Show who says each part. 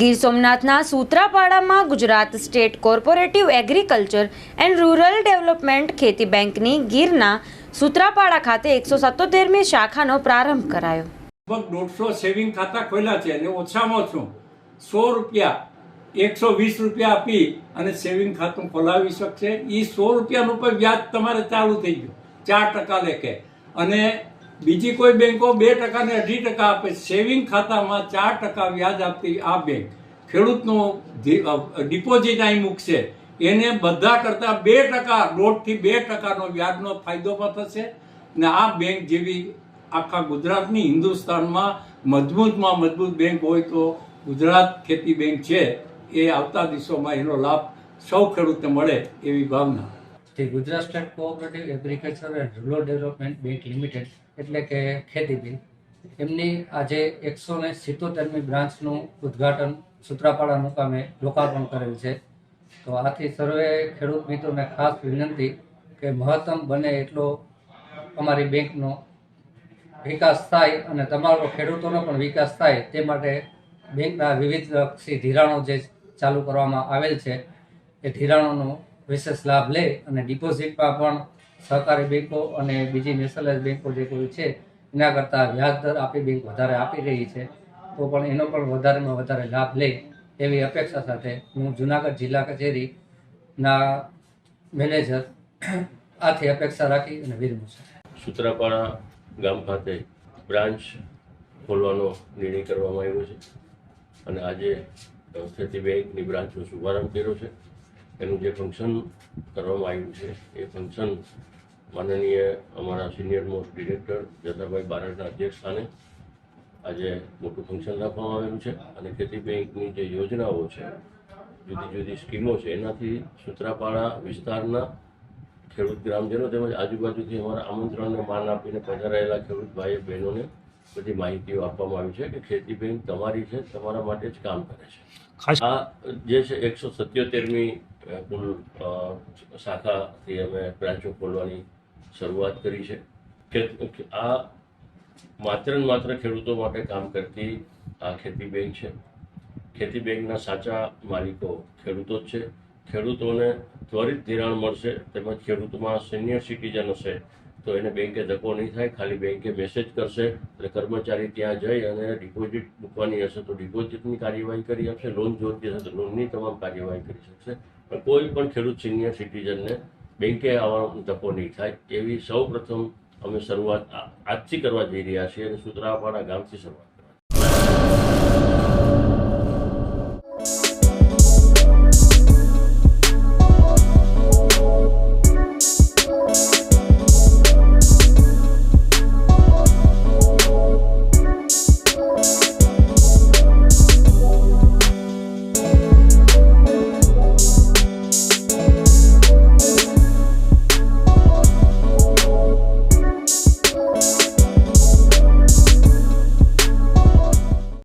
Speaker 1: ગીર સોમનાથના સૂત્રાપાડામાં Gujarat state corporative agriculture and rural development ખેતી બેંકની ગીરના સૂત્રાપાડા ખાતે એકસો સત્તોતેરમી શાખાનો પ્રારંભ કરાયો.
Speaker 2: લગભગ દોઢસો સેવિંગ ખાતા ખોલ્યા છે અને ઓછામાં ઓછું સો રૂપિયા, એકસો વીસ રૂપિયા આપી અને સેવિંગ ખાતું ખોલાવી શકશે. એ સો રૂપિયાનું પણ વ્યાજ તમારે ચાલુ થઈ ગયું, ચાર ટકા લેખે અને બીજી કોઈ બેંકો બે ટકા ને અઢી ટકા આપે સેવિંગ ખાતામાં ચાર ટકા વ્યાજ આપતી આ બેંક ખેડૂતનો ડિપોઝિટ અહીં મૂકશે, એને બધા કરતાં બે ટકા, દોઢથી બે ટકાનો વ્યાજનો ફાયદો પણ થશે. ને આ બેંક જેવી આખા ગુજરાતની, હિન્દુસ્તાનમાં મજબૂતમાં મજબૂત બેંક હોય તો ગુજરાત ખેતી બેંક છે, એ આવતા દિવસોમાં એનો લાભ સૌ ખેડૂતને મળે એવી ભાવના.
Speaker 3: તે Gujarat state cooperative agriculture and rural development bank limited, એટલે કે ખેતી બિલ, એમની આજે એકસો ને સિત્તોતેરમી બ્રાન્ચનું ઉદ્ઘાટન સૂત્રાપાડા મુકામે લોકાર્પણ કરેલ છે. તો આથી સર્વે ખેડૂત મિત્રોને ખાસ વિનંતી કે મહત્તમ બને એટલો અમારી બેંકનો વિકાસ થાય અને તમારો ખેડૂતોનો પણ વિકાસ થાય તે માટે બેંકના વિવિધ લક્ષી ધિરાણો જે ચાલુ કરવામાં આવેલ છે, એ ધિરાણોનો વિશેષ લાભ લે અને ડિપોઝિટમાં પણ સહકારી બેન્કો અને બીજી નેશનલાઇઝ બેન્કો જે કોઈ છે, એના કરતાં વ્યાજ દર આપણી બેંક વધારે આપી રહી છે, તો પણ એનો પણ વધારેમાં વધારે લાભ લે એવી અપેક્ષા સાથે હું જુનાગઢ જિલ્લા કચેરીના મેનેજર આથી અપેક્ષા રાખી અને વિરમું છું.
Speaker 4: સૂત્રાપાડા ગામ ખાતે બ્રાન્ચ ખોલવાનો નિર્ણય કરવામાં આવ્યો છે અને આજે ખેતી બેંકની બ્રાન્ચનો શુભારંભ કર્યો છે. એનું જે ફંક્શન કરવામાં આવ્યું છે, એ ફંક્શન માનનીય અમારા સિનિયર મોસ્ટ ડિરેક્ટર જતાભાઈ બારડના અધ્યક્ષ સ્થાને આજે મોટું ફંક્શન રાખવામાં આવેલું છે અને ખેતી બેંકની જે યોજનાઓ છે, જુદી જુદી સ્કીમો છે, એનાથી સુત્રાપાડા વિસ્તારના ખેડૂત ગ્રામજનો તેમજ આજુબાજુથી અમારા આમંત્રણને માન આપીને પધારેલા ખેડૂત ભાઈ બહેનોને બધી માહિતીઓ આપવામાં આવી છે કે ખેતી બેંક તમારી છે તમારા માટે જ કામ કરે છે. આ જે છે એકસો સત્યોતેરમી કુલ શાખાથી અમે બ્રાન્ચો ખોલવાની શરૂઆત કરી છે. કે આ માત્ર ને માત્ર ખેડૂતો માટે કામ કરતી આ ખેતી બેંક છે. ખેતી બેંકના સાચા માલિકો ખેડૂતો જ છે. ખેડૂતોને ત્વરિત ધિરાણ મળશે તેમજ ખેડૂતમાં સિનિયર સિટીઝન હશે તો એને બેંકે ધક્કો નહીં થાય, ખાલી બેંકે મેસેજ કરશે એટલે કર્મચારી ત્યાં જઈ અને ડિપોઝિટ મૂકવાની હશે તો ડિપોઝિટની કાર્યવાહી કરી આપશે, લોન જોઈતી હશે તો લોનની તમામ કાર્યવાહી કરી શકશે. પણ કોઈ પણ ખેડૂત સિનિયર સિટીઝનને બેંકે આવવાનો ધક્કો નહીં થાય એવી સૌ પ્રથમ અમે શરૂઆત આજથી કરવા જઈ રહ્યા છીએ અને સુતરાપાડા ગામથી શરૂઆત